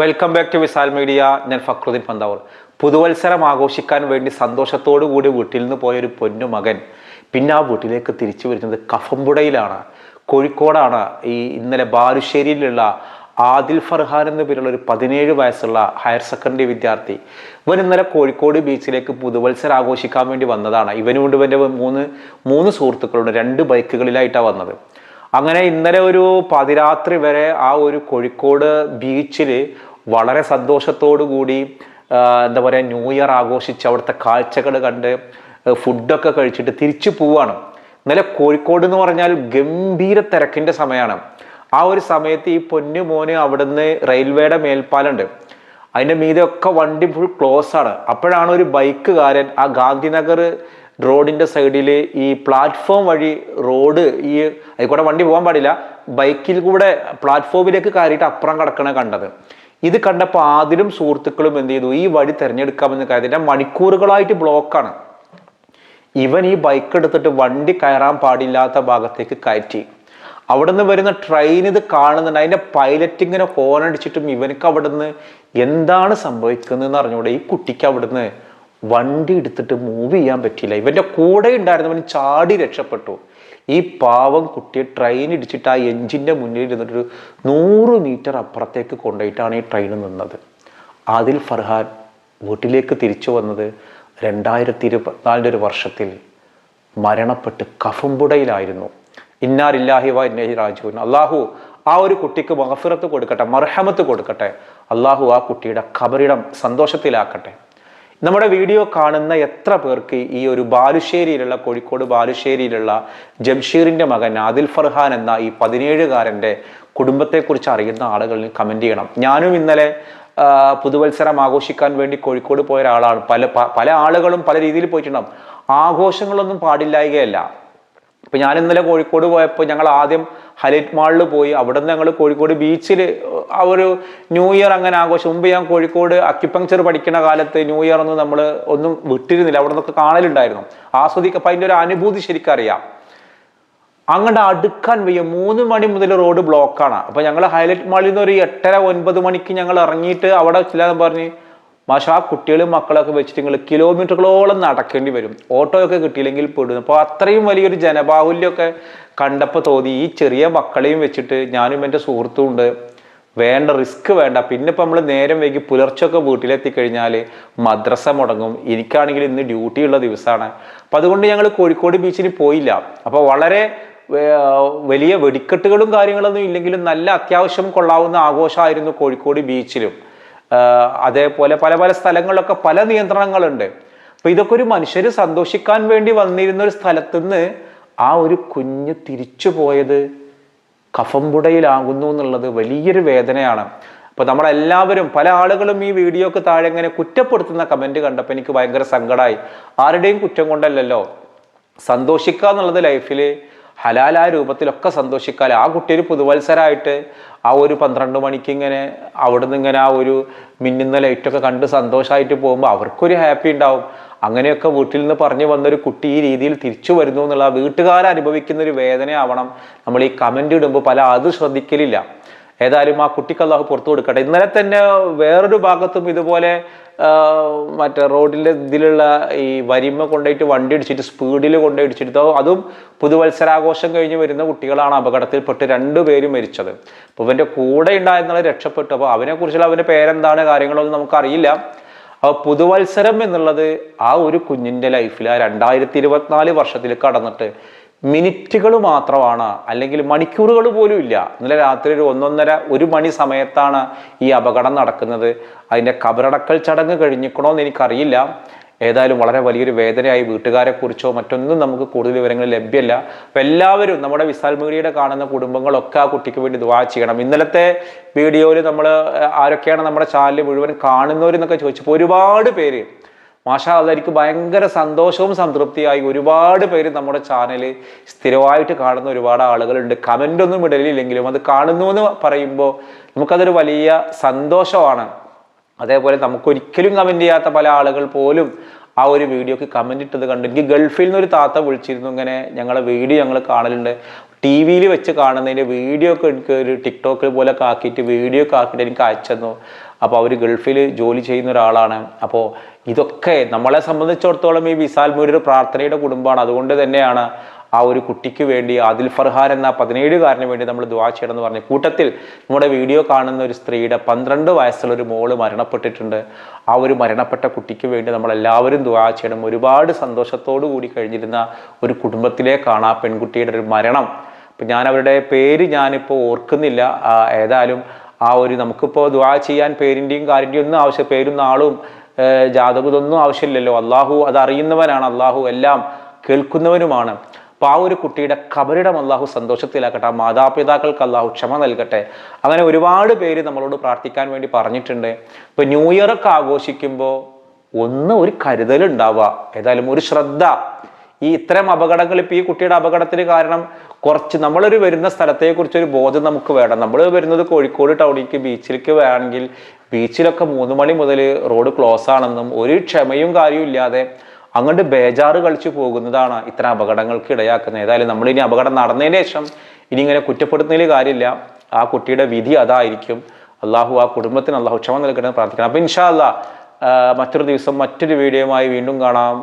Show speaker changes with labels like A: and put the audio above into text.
A: Welcome back to Visal media ഞാൻ ഫക്രുദ്ദീൻ പന്താവൂർ. പുതുവത്സരം ആഘോഷിക്കാൻ വേണ്ടി സന്തോഷത്തോടു കൂടി വീട്ടിൽ നിന്ന് പോയ ഒരു പൊന്നു മകൻ പിന്നെ ആ വീട്ടിലേക്ക് തിരിച്ചു വരുന്നത് കഫമ്പുടയിലാണ് കോഴിക്കോടാണ്. ഈ ഇന്നലെ ബാലുശ്ശേരിയിലുള്ള ആദിൽ ഫർഹാൻ എന്ന പേരുള്ള ഒരു പതിനേഴ് വയസ്സുള്ള ഹയർ സെക്കൻഡറി വിദ്യാർത്ഥി. ഇവൻ ഇന്നലെ കോഴിക്കോട് ബീച്ചിലേക്ക് പുതുവത്സരം ആഘോഷിക്കാൻ വേണ്ടി വന്നതാണ്. ഇവനും കൊണ്ട് ഇവന്റെ മൂന്ന് മൂന്ന് സുഹൃത്തുക്കളുണ്ട്. രണ്ട് ബൈക്കുകളിലായിട്ടാണ് വന്നത്. അങ്ങനെ ഇന്നലെ ഒരു പതിരാത്രി വരെ ആ ഒരു കോഴിക്കോട് ബീച്ചിൽ വളരെ സന്തോഷത്തോടു കൂടി എന്താ പറയുക ന്യൂ ഇയർ ആഘോഷിച്ച് അവിടുത്തെ കാഴ്ചകൾ കണ്ട് ഫുഡൊക്കെ കഴിച്ചിട്ട് തിരിച്ചു പോവാണ്. ഇന്നലെ കോഴിക്കോട് എന്ന് പറഞ്ഞാൽ ഗംഭീര തിരക്കിന്റെ സമയമാണ് ആ ഒരു സമയത്ത് ഈ പൊന്നു മോന് അവിടുന്ന് റെയിൽവേയുടെ മേൽപ്പാലുണ്ട് അതിന്റെ ഒക്കെ വണ്ടി ഫുൾ ക്ലോസ് ആണ്. അപ്പോഴാണ് ഒരു ബൈക്കുകാരൻ ആ ഗാന്ധിനഗർ റോഡിന്റെ സൈഡിൽ ഈ പ്ലാറ്റ്ഫോം വഴി റോഡ് ഈ ആയിക്കോട്ടെ വണ്ടി പോകാൻ പാടില്ല. ബൈക്കിൽ കൂടെ പ്ലാറ്റ്ഫോമിലേക്ക് കയറിയിട്ട് അപ്പുറം കിടക്കണ കണ്ടത്. ഇത് കണ്ടപ്പോൾ ആദ്യം സുഹൃത്തുക്കളും എന്ത് ചെയ്തു? ഈ വഴി തിരഞ്ഞെടുക്കാമെന്ന് കരുതിയിട്ട് മണിക്കൂറുകളായിട്ട് ബ്ലോക്കാണ് ഇവൻ ഈ ബൈക്ക് എടുത്തിട്ട് വണ്ടി കയറാൻ പാടില്ലാത്ത ഭാഗത്തേക്ക് കയറ്റി. അവിടുന്ന് വരുന്ന ട്രെയിൻ ഇത് കാണുന്നുണ്ട്. അതിന്റെ പൈലറ്റ് ഹോൺ അടിച്ചിട്ടും ഇവനക്ക് അവിടുന്ന് എന്താണ് സംഭവിക്കുന്നതെന്ന് അറിഞ്ഞുകൂടെ ഈ കുട്ടിക്ക് അവിടുന്ന് വണ്ടി എടുത്തിട്ട് മൂവ് ചെയ്യാൻ പറ്റിയില്ല. ഇവന്റെ കൂടെ ഉണ്ടായിരുന്നവൻ ചാടി രക്ഷപ്പെട്ടു. ഈ പാവം കുട്ടിയെ ട്രെയിൻ ഇടിച്ചിട്ട് ആ എഞ്ചിന്റെ മുന്നിൽ ഇരുന്നിട്ടൊരു നൂറ് മീറ്റർ അപ്പുറത്തേക്ക് കൊണ്ടുപോയിട്ടാണ് ഈ ട്രെയിൻ നിന്നത്. ആദിൽ ഫർഹാൻ വീട്ടിലേക്ക് തിരിച്ചു വന്നത് രണ്ടായിരത്തി ഇരുപത്തിനാലിന്റെ ഒരു വർഷത്തിൽ. മരണപ്പെട്ട് കഫമ്പുടയിലായിരുന്നു ഇന്നാരില്ലാഹി വ ഇന്നഹി റാജുവിൻ അള്ളാഹു ആ ഒരു കുട്ടിക്ക് മഹഫിറത്ത് കൊടുക്കട്ടെ മർഹമത്ത് കൊടുക്കട്ടെ. അള്ളാഹു ആ കുട്ടിയുടെ കബറിടം സന്തോഷത്തിലാക്കട്ടെ. നമ്മുടെ വീഡിയോ കാണുന്ന എത്ര പേർക്ക് ഈ ഒരു ബാലുശ്ശേരിയിലുള്ള കോഴിക്കോട് ബാലുശ്ശേരിയിലുള്ള ജംഷീറിന്റെ മകൻ ആദിൽ ഫർഹാൻ എന്ന ഈ പതിനേഴുകാരന്റെ കുടുംബത്തെക്കുറിച്ച് അറിയുന്ന ആളുകളിൽ കമന്റ് ചെയ്യണം. ഞാനും ഇന്നലെ പുതുവത്സരം ആഘോഷിക്കാൻ വേണ്ടി കോഴിക്കോട് പോയ ഒരാളാണ്. പല പല ആളുകളും പല രീതിയിൽ പോയിട്ടുണ്ടാവും ആഘോഷങ്ങളൊന്നും പാടില്ലായകയല്ല. ഇപ്പൊ ഞാൻ ഇന്നലെ കോഴിക്കോട് പോയപ്പോൾ ഞങ്ങൾ ആദ്യം ഹൈലൈറ്റ് മാളിൽ പോയി. അവിടെ നിന്ന് ഞങ്ങൾ കോഴിക്കോട് ബീച്ചിൽ ആ ഒരു ന്യൂ ഇയർ അങ്ങനെ ആഘോഷം. മുമ്പ് ഞാൻ കോഴിക്കോട് അക്യുപങ്ചർ പഠിക്കുന്ന കാലത്ത് ന്യൂ ഇയർ ഒന്നും നമ്മൾ ഒന്നും വിട്ടിരുന്നില്ല. അവിടെ നിന്നൊക്കെ കാണലുണ്ടായിരുന്നു ആസ്വദിക്കുക അതിന്റെ ഒരു അനുഭൂതി ശരിക്കും അറിയാം. അങ്ങോട്ട് അടുക്കാൻ വയ്യ. മൂന്ന് മണി മുതൽ റോഡ് ബ്ലോക്കാണ്. അപ്പൊ ഞങ്ങൾ ഹൈലൈറ്റ് മാളിൽ നിന്ന് ഒരു എട്ടര ഒൻപത് മണിക്ക് ഞങ്ങൾ ഇറങ്ങിയിട്ട് അവിടെ ചില പറഞ്ഞ് മാഷ ആ കുട്ടികളും മക്കളൊക്കെ വെച്ചിട്ട് നിങ്ങൾ കിലോമീറ്ററുകളോളം നടക്കേണ്ടി വരും. ഓട്ടോയൊക്കെ കിട്ടിയില്ലെങ്കിൽ പെടുന്നു അപ്പോൾ അത്രയും വലിയൊരു ജനബാഹുല്യമൊക്കെ കണ്ടപ്പോൾ തോന്നി ഈ ചെറിയ മക്കളെയും വെച്ചിട്ട് ഞാനും എന്റെ സുഹൃത്തും ഉണ്ട്. വേണ്ട റിസ്ക് വേണ്ട. പിന്നെ ഇപ്പം നമ്മൾ നേരം വൈകി പുലർച്ചൊക്കെ വീട്ടിലെത്തി കഴിഞ്ഞാൽ മദ്രസ മുടങ്ങും. എനിക്കാണെങ്കിൽ ഇന്ന് ഡ്യൂട്ടി ഉള്ള ദിവസമാണ് അപ്പം അതുകൊണ്ട് ഞങ്ങൾ കോഴിക്കോട് ബീച്ചിന് പോയില്ല. അപ്പോൾ വളരെ വലിയ വെടിക്കെട്ടുകളും കാര്യങ്ങളൊന്നും ഇല്ലെങ്കിലും നല്ല അത്യാവശ്യം കൊള്ളാവുന്ന ആഘോഷമായിരുന്നു കോഴിക്കോട് ബീച്ചിലും അതേപോലെ പല പല സ്ഥലങ്ങളിലൊക്കെ പല നിയന്ത്രണങ്ങളുണ്ട്. അപ്പൊ ഇതൊക്കെ ഒരു മനുഷ്യർ സന്തോഷിക്കാൻ വേണ്ടി വന്നിരുന്ന ഒരു സ്ഥലത്തുനിന്ന് ആ ഒരു കുഞ്ഞ് തിരിച്ചു പോയത് കഫമ്പുടയിലാകുന്നു എന്നുള്ളത് വലിയൊരു വേദനയാണ്. അപ്പോൾ നമ്മളെല്ലാവരും പല ആളുകളും ഈ വീഡിയോക്ക് താഴെ ഇങ്ങനെ കുറ്റപ്പെടുത്തുന്ന കമന്റ് കണ്ടപ്പോൾ എനിക്ക് ഭയങ്കര സങ്കടമായി ആരുടെയും കുറ്റം കൊണ്ടല്ലല്ലോ. സന്തോഷിക്കുക എന്നുള്ളത് ലൈഫിൽ ഹലാലായ രൂപത്തിലൊക്കെ സന്തോഷിക്കാൻ ആ കുട്ടി ഒരു പുതുവത്സരമായിട്ട് ആ ഒരു പന്ത്രണ്ട് മണിക്ക് ഇങ്ങനെ അവിടുന്ന് ഇങ്ങനെ ആ ഒരു മിന്നുന്ന ലൈറ്റൊക്കെ കണ്ട് സന്തോഷമായിട്ട് പോകുമ്പോൾ അവർക്കൊരു ഹാപ്പി ഉണ്ടാവും. അങ്ങനെയൊക്കെ വീട്ടിൽ നിന്ന് പറഞ്ഞു വന്നൊരു കുട്ടി ഈ രീതിയിൽ തിരിച്ചു വരുന്നു എന്നുള്ള വീട്ടുകാർ അനുഭവിക്കുന്ന ഒരു വേദനയാവണം. നമ്മൾ ഈ കമന്റ് ഇടുമ്പോൾ പല അത് ശ്രദ്ധിക്കലില്ല. ഏതായാലും ആ കുട്ടിക്ക് അള്ളാഹു പുറത്തു കൊടുക്കട്ടെ. ഇന്നലെ തന്നെ വേറൊരു ഭാഗത്തും ഇതുപോലെ മറ്റേ റോഡിലെ ഇതിലുള്ള ഈ വരിമ കൊണ്ടുപോയിട്ട് വണ്ടി ഇടിച്ചിട്ട് സ്പീഡിൽ കൊണ്ടുപോയിടിച്ചിട്ട് അതും പുതുവത്സരാഘോഷം കഴിഞ്ഞ് വരുന്ന കുട്ടികളാണ് അപകടത്തിൽപ്പെട്ട് രണ്ടുപേരും മരിച്ചത്. അപ്പോൾ ഇവന്റെ കൂടെ ഉണ്ടായിരുന്നത് രക്ഷപ്പെട്ടു. അപ്പോൾ അവനെ കുറിച്ചുള്ള അവന്റെ പേരെന്താണ് കാര്യങ്ങളൊന്നും നമുക്കറിയില്ല. അപ്പോൾ പുതുവത്സരം എന്നുള്ളത് ആ ഒരു കുഞ്ഞിന്റെ ലൈഫിൽ ആ രണ്ടായിരത്തി ഇരുപത്തിനാല് വർഷത്തിൽ കടന്നിട്ട് മിനിറ്റുകൾ മാത്രമാണ് അല്ലെങ്കിൽ മണിക്കൂറുകൾ പോലും ഇല്ല. ഇന്നലെ രാത്രി ഒരു ഒന്നൊന്നര ഒരു മണി സമയത്താണ് ഈ അപകടം നടക്കുന്നത്. അതിന്റെ കബറടക്കൽ ചടങ്ങ് കഴിഞ്ഞിക്കണോ എന്ന് എനിക്കറിയില്ല. ഏതായാലും വളരെ വലിയൊരു വേദനയായി വീട്ടുകാരെ കുറിച്ചോ മറ്റൊന്നും നമുക്ക് കൂടുതൽ വിവരങ്ങൾ ലഭ്യമല്ല. അപ്പം എല്ലാവരും നമ്മുടെ വിശാൽ മീഡിയയുടെ കാണുന്ന കുടുംബങ്ങളൊക്കെ ആ കുട്ടിക്ക് വേണ്ടി ദുവാ ചെയ്യണം. ഇന്നലത്തെ വീഡിയോയിൽ നമ്മൾ ആരൊക്കെയാണ് നമ്മുടെ ചാനൽ മുഴുവൻ കാണുന്നവരെന്നൊക്കെ ചോദിച്ചപ്പോൾ ഒരുപാട് പേര് മാഷാ എനിക്ക് ഭയങ്കര സന്തോഷവും സംതൃപ്തിയായി. ഒരുപാട് പേര് നമ്മുടെ ചാനൽ സ്ഥിരമായിട്ട് കാണുന്ന ഒരുപാട് ആളുകളുണ്ട്. കമന്റ് ഒന്നും ഇടലില്ലെങ്കിലും അത് കാണുന്നു എന്ന് പറയുമ്പോൾ നമുക്കതൊരു വലിയ സന്തോഷമാണ്. അതേപോലെ നമുക്കൊരിക്കലും കമന്റ് ചെയ്യാത്ത പല ആളുകൾ പോലും ആ ഒരു വീഡിയോക്ക് കമന്റ് ഇട്ടത് കണ്ടു എനിക്ക് ഗൾഫിൽ നിന്ന് ഒരു താത്ത വിളിച്ചിരുന്നു. ഇങ്ങനെ ഞങ്ങളെ വീഡിയോ ഞങ്ങൾ കാണലുണ്ട്. ടി വിയിൽ വെച്ച് കാണുന്നതിന്റെ വീഡിയോ ഒക്കെ എനിക്ക് ഒരു ടിക്ടോക്കിൽ പോലെ ആക്കിയിട്ട് വീഡിയോ ഒക്കെ ആക്കിയിട്ട് എനിക്ക് അയച്ചു അപ്പോൾ അവർ ഗൾഫിൽ ജോലി ചെയ്യുന്ന ഒരാളാണ്. അപ്പോൾ ഇതൊക്കെ നമ്മളെ സംബന്ധിച്ചിടത്തോളം ഈ വിസാൽ ഒരു പ്രാർത്ഥനയുടെ കുടുംബമാണ്. അതുകൊണ്ട് തന്നെയാണ് ആ ഒരു കുട്ടിക്ക് വേണ്ടി ആദിൽ ഫർഹാൻ എന്ന പതിനേഴുകാരന് വേണ്ടി നമ്മൾ ദുവാ ചെയ്യണം എന്ന് പറഞ്ഞു. കൂട്ടത്തിൽ നമ്മുടെ വീഡിയോ കാണുന്ന ഒരു സ്ത്രീയുടെ പന്ത്രണ്ട് വയസ്സുള്ള ഒരു മോൾ മരണപ്പെട്ടിട്ടുണ്ട്. ആ ഒരു മരണപ്പെട്ട കുട്ടിക്ക് വേണ്ടി നമ്മൾ എല്ലാവരും ചെയ്യണം. ഒരുപാട് സന്തോഷത്തോടു കൂടി കഴിഞ്ഞിരുന്ന ഒരു കുടുംബത്തിലേക്കാണ് ആ പെൺകുട്ടിയുടെ ഒരു മരണം. അപ്പം ഞാൻ അവരുടെ പേര് ഞാനിപ്പോൾ ഓർക്കുന്നില്ല. ഏതായാലും ആ ഒരു നമുക്കിപ്പോൾ ദുവാ ചെയ്യാൻ പേരിന്റെയും കാര്യന്റെയും ഒന്നും ആവശ്യം പേരും നാളും ഏഹ്, ജാതകം ഇതൊന്നും ആവശ്യമില്ലല്ലോ. അള്ളാഹു അത് അറിയുന്നവനാണ്. അള്ളാഹു എല്ലാം കേൾക്കുന്നവനുമാണ്. അപ്പോൾ ആ ഒരു കുട്ടിയുടെ കബരിടം അള്ളാഹു സന്തോഷത്തിലാക്കട്ടെ. ആ മാതാപിതാക്കൾക്ക് അള്ളാഹു ക്ഷമ നൽകട്ടെ. അങ്ങനെ ഒരുപാട് പേര് നമ്മളോട് പ്രാർത്ഥിക്കാൻ വേണ്ടി പറഞ്ഞിട്ടുണ്ട്. ഇപ്പൊ ന്യൂ ഇയർ ഒക്കെ ആഘോഷിക്കുമ്പോൾ ഒന്ന് ഒരു കരുതലുണ്ടാവുക. ഏതായാലും ഒരു ശ്രദ്ധ. ഈ ഇത്തരം അപകടങ്ങൾ ഇപ്പൊ ഈ കുട്ടിയുടെ അപകടത്തിന് കാരണം കുറച്ച് നമ്മളൊരു വരുന്ന സ്ഥലത്തെ കുറിച്ച് ഒരു ബോധം നമുക്ക് വേണം. നമ്മൾ വരുന്നത് കോഴിക്കോട് ടൗണിലേക്ക് ബീച്ചിലേക്ക് വേണമെങ്കിൽ ബീച്ചിലൊക്കെ മൂന്ന് മണി മുതൽ റോഡ് ക്ലോസ് ആണെന്നും ഒരു ക്ഷമയും കാര്യവും ഇല്ലാതെ അങ്ങോട്ട് ബേജാറ് കളിച്ചു പോകുന്നതാണ് ഇത്തരം അപകടങ്ങൾക്ക് ഇടയാക്കുന്നത്. ഏതായാലും നമ്മൾ ഇനി അപകടം നടന്നതിന് ശേഷം ഇനി ഇങ്ങനെ കുറ്റപ്പെടുത്തുന്നതിൽ കാര്യമില്ല. ആ കുട്ടിയുടെ വിധി അതായിരിക്കും. അള്ളാഹു ആ കുടുംബത്തിന് അള്ളാഹു ക്ഷമ നൽകണമെന്ന് പ്രാർത്ഥിക്കണം. അപ്പം ഇൻഷാ മറ്റൊരു ദിവസം മറ്റൊരു വീഡിയോയുമായി വീണ്ടും കാണാം.